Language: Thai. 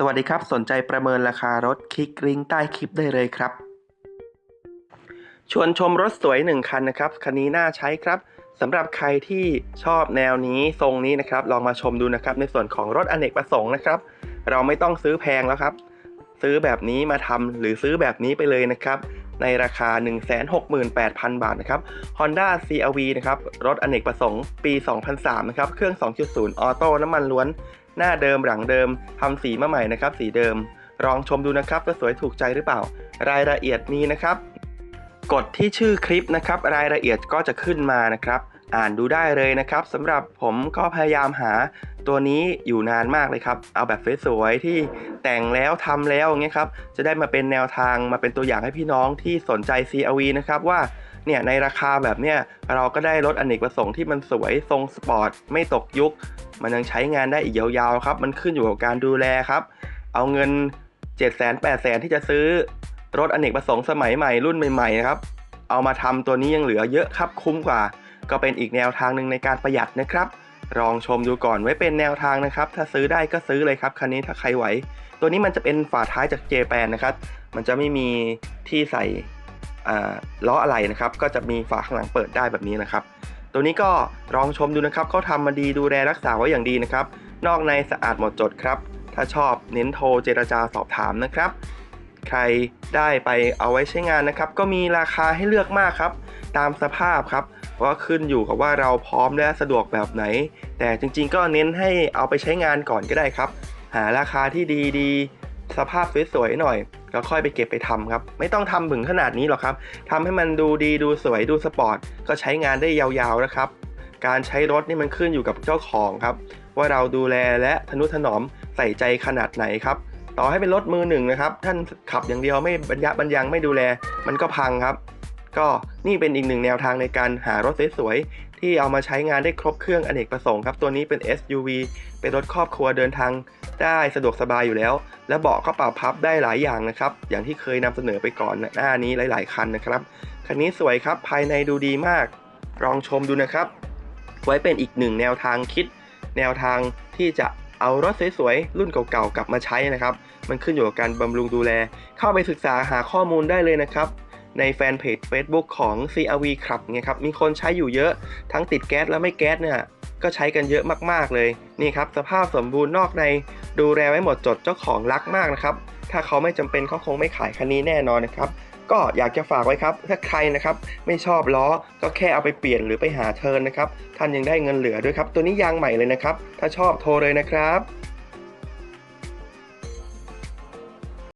สวัสดีครับ สนใจประเมินราคารถคลิกลิงก์ใต้คลิปได้เลยครับ ชวนชมรถสวยหนึ่งคันนะครับ คันนี้น่าใช้ครับสำหรับใครที่ชอบแนวนี้ทรงนี้นะครับ ลองมาชมดูนะครับ ในส่วนของรถอเนกประสงค์นะครับ เราไม่ต้องซื้อแพงแล้วครับ ซื้อแบบนี้มาทำหรือซื้อแบบนี้ไปเลยนะครับ ในราคา 168,000 บาทนะครับ Honda CRV นะครับ รถอเนกประสงค์ปี 2003 นะครับ เครื่อง 2.0 ออโต้น้ำมันล้วน หน้าเดิมหลังเดิมทำสีมาใหม่นะครับ สีเดิม ลองชมดูนะครับว่าสวยถูกใจหรือเปล่า รายละเอียดนี้นะครับ กดที่ชื่อคลิปนะครับ รายละเอียดก็จะขึ้นมานะครับ อ่านดูได้เลยนะครับสำหรับผมก็พยายามหาตัวนี้อยู่นานมากเลยครับ เอาแบบสวยๆที่แต่งแล้วทำแล้วอย่างเงี้ยครับ จะได้มาเป็นแนวทางมาเป็นตัวอย่างให้พี่น้องที่สนใจ CRV นะครับว่าเนี่ยในราคาแบบเนี้ยเราก็ได้รถอเนกประสงค์ที่มันสวยทรงสปอร์ตไม่ตกยุค มันยังใช้งานได้อีกยาวๆครับ มันขึ้นอยู่กับการดูแลครับ เอาเงิน 7 0 0 0 0 8 0 0 0 0 ที่จะซื้อรถอเนกประสงค์สมัยใหม่รุ่นใหม่ๆนะครับ เอามาทำตัวนี้ยังเหลือเยอะครับคุ้มกว่า ก็เป็นอีกแนวทางหนึ่งในการประหยัดนะครับลองชมดูก่อนไว้เป็นแนวทางนะครับ ถ้าซื้อได้ก็ซื้อเลยครับ คันนี้ถ้าใครไหว ตัวนี้มันจะเป็นฝาท้ายจากเจแปนนะครับ มันจะไม่มีที่ใส่ล้ออะไรนะครับ ก็จะมีฝาข้างหลังเปิดได้แบบนี้นะครับ ตัวนี้ก็ลองชมดูนะครับเขาทำมาดีดูแลรักษาไว้อย่างดีนะครับ นอกในสะอาดหมดจดครับ ถ้าชอบเน้นโทรเจรจาสอบถามนะครับ ใครได้ไปเอาไว้ใช้งานนะครับ ก็มีราคาให้เลือกมากครับ ตามสภาพครับว่าขึ้นอยู่กับว่าเราพร้อมและสะดวกแบบไหน แต่จริงๆ ก็เน้นให้เอาไปใช้งานก่อนก็ได้ครับ หาราคาที่ดีๆ สภาพสวยๆหน่อย แล้วค่อยไปเก็บไปทำครับ ไม่ต้องทำถึงขนาดนี้หรอกครับทำให้มันดูดีดูสวยดูสปอร์ตก็ใช้งานได้ยาวๆนะครับ การใช้รถนี่มันขึ้นอยู่กับเจ้าของครับ ว่าเราดูแลและทนุถนอมใส่ใจขนาดไหนครับต่อให้เป็นรถมือหนึ่งนะครับ ท่านขับอย่างเดียวไม่บรรยะบรรยังไม่ดูแล มันก็พังครับ ก็นี่เป็นอีกหนึ่งแนวทางในการหารถสวย ที่เอามาใช้งานได้ครบเครื่องอเนกประสงค์ครับตัวนี้เป็น SUV เป็นรถครอบครัวเดินทางได้สะดวกสบายอยู่แล้ว และเบาะก็ปรับพับได้หลายอย่างนะครับ อย่างที่เคยนำเสนอไปก่อนหน้านี้หลาย ๆ คันนะครับ คันนี้สวยครับภายในดูดีมาก ลองชมดูนะครับ ไว้เป็นอีกหนึ่งแนวทางคิด แนวทางที่จะเอารถสวยๆ รุ่นเก่าๆ กลับมาใช้นะครับ มันขึ้นอยู่กับการบำรุงดูแล เข้าไปศึกษาหาข้อมูลได้เลยนะครับ ในแฟนเพจ Facebook ของ CRV ครับเนี่ยครับมีคนใช้อยู่เยอะทั้งติดแก๊สและไม่แก๊สเนี่ยก็ใช้กันเยอะมากๆเลยนี่ครับสภาพสมบูรณ์นอกในดูแลไว้หมดจดเจ้าของรักมากนะครับถ้าเขาไม่จำเป็นเขาคงไม่ขายคันนี้แน่นอนนะครับก็อยากจะฝากไว้ครับ ถ้าใครนะครับ ไม่ชอบล้อก็แค่เอาไปเปลี่ยนหรือไปหาเทิร์นนะครับ ท่านยังได้เงินเหลือด้วยครับ ตัวนี้ยางใหม่เลยนะครับ ถ้าชอบโทรเลยนะครับ